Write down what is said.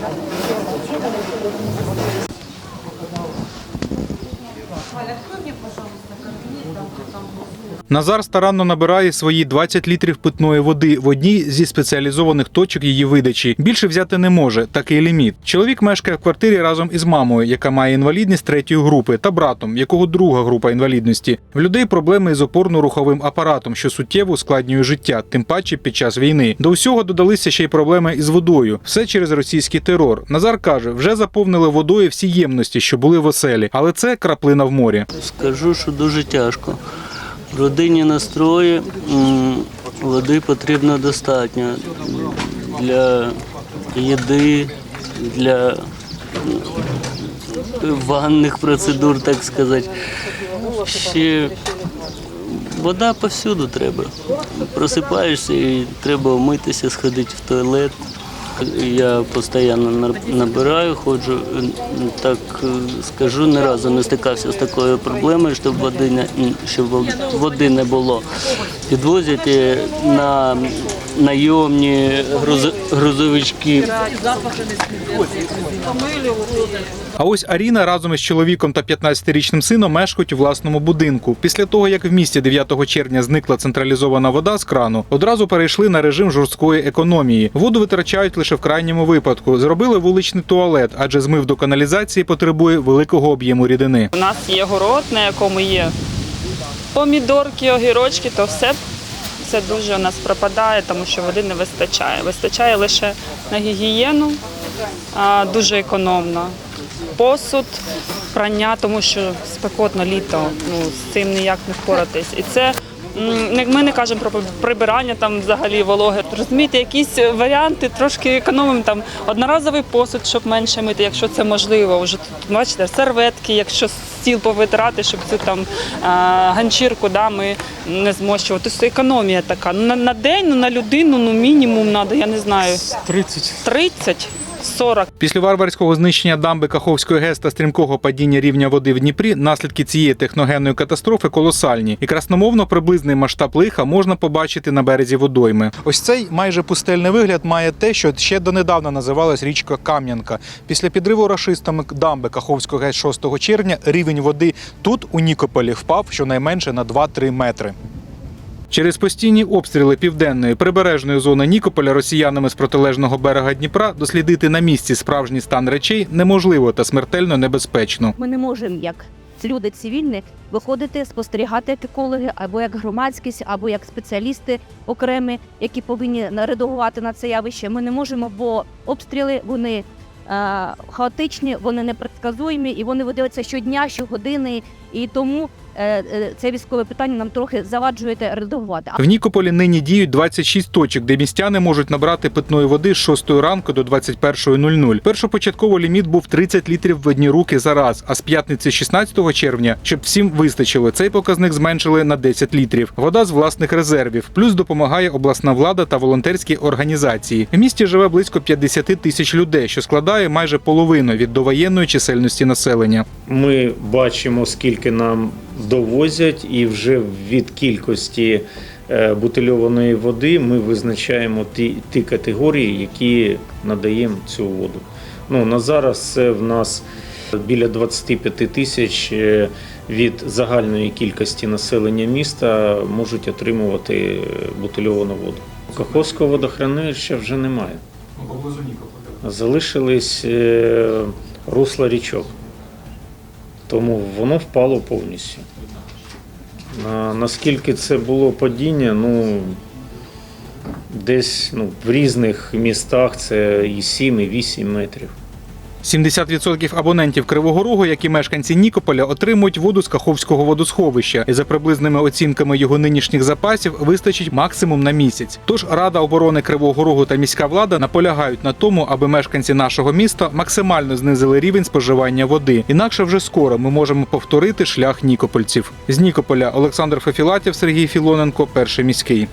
どちらがですか? Назар старанно набирає свої 20 літрів питної води в одній зі спеціалізованих точок її видачі. Більше взяти не може, такий ліміт. Чоловік мешкає в квартирі разом із мамою, яка має інвалідність третьої групи, та братом, якого друга група інвалідності. В людей проблеми із опорно-руховим апаратом, що суттєво ускладнює життя, тим паче під час війни. До всього додалися ще й проблеми із водою. Все через російський терор. Назар каже, вже заповнили водою всі ємності, що були в оселі, але це краплина в морі. Скажу, що дуже тяжко. В родині настрої води потрібно достатньо для їди, для ванних процедур, так сказати. Ще вода повсюду треба. Просипаєшся і треба вмитися, сходити в туалет. Я постійно набираю, ходжу, так е, скажу, ні разу не стикався з такою проблемою, щоб води не, щоб води не було. Підвозять на найомні груз- грузовички. А ось Аріна разом із чоловіком та 15-річним сином мешкають у власному будинку. Після того, як в місті 9 червня зникла централізована вода з крану, одразу перейшли на режим жорсткої економії. Воду витрачають лише в крайньому випадку. Зробили вуличний туалет, адже змив до каналізації потребує великого об'єму рідини. У нас є город, на якому є помідорки, огірочки, то все все дуже у нас пропадає, тому що води не вистачає. Вистачає лише на гігієну, а, дуже економно. Посуд, прання, тому що спекотно літо, ну, з цим ніяк не впоратись. І це ми не кажемо про прибирання там взагалі вологи. Розумієте, якісь варіанти трошки економимо там одноразовий посуд, щоб менше мити, якщо це можливо. Вже тут бачите, серветки, якщо стіл повитирати, щоб цю там ганчірку да, ми не змощувати. Тобто економія така. На, на день, ну, на людину, ну мінімум треба, я не знаю. 30. 30, 40. Після варварського знищення дамби Каховської ГЕС та стрімкого падіння рівня води в Дніпрі наслідки цієї техногенної катастрофи колосальні, і красномовно приблизний масштаб лиха можна побачити на березі водойми. Ось цей майже пустельний вигляд має те, що ще донедавна називалась річка Кам'янка. Після підриву рашистами дамби Каховської ГЕС 6 червня рівень води тут у Нікополі впав щонайменше на 2-3 метри. Через постійні обстріли південної прибережної зони Нікополя росіянами з протилежного берега Дніпра дослідити на місці справжній стан речей неможливо та смертельно небезпечно. Ми не можемо як люди цивільні виходити, спостерігати екологи, або як громадськість, або як спеціалісти окремі, які повинні на- реагувати на це явище. Ми не можемо, бо обстріли вони е, хаотичні, вони непредсказуємі і вони видаються щодня, щогодини. І тому це військове питання нам трохи заваджує реагувати. В Нікополі нині діють 26 точок, де містяни можуть набрати питної води з 6 ранку до 21.00. Першопочатково ліміт був 30 літрів в одні руки за раз. А з п'ятниці 16 червня, щоб всім вистачило, цей показник зменшили на 10 літрів. Вода з власних резервів. Плюс допомагає обласна влада та волонтерські організації. В місті живе близько 50 тисяч людей, що складає майже половину від довоєнної чисельності населення. Ми бачимо, скільки нам довозять, і вже від кількості е, бутильованої води ми визначаємо ті, ті категорії, які надаємо цю воду. Ну, на зараз це в нас біля 25 тисяч е, від загальної кількості населення міста можуть отримувати е, бутильовану воду. Каховського водохранилища вже немає. Залишились русла річок. Тому воно впало повністю. На, наскільки це було падіння, ну десь ну, в різних містах це і 7, і 8 метрів. 70% абонентів Кривого Рогу, як і мешканці Нікополя, отримують воду з Каховського водосховища. І за приблизними оцінками його нинішніх запасів вистачить максимум на місяць. Тож Рада оборони Кривого Рогу та міська влада наполягають на тому, аби мешканці нашого міста максимально знизили рівень споживання води. Інакше вже скоро ми можемо повторити шлях нікопольців. З Нікополя Олександр Фефілатів, Сергій Філоненко, перший міський.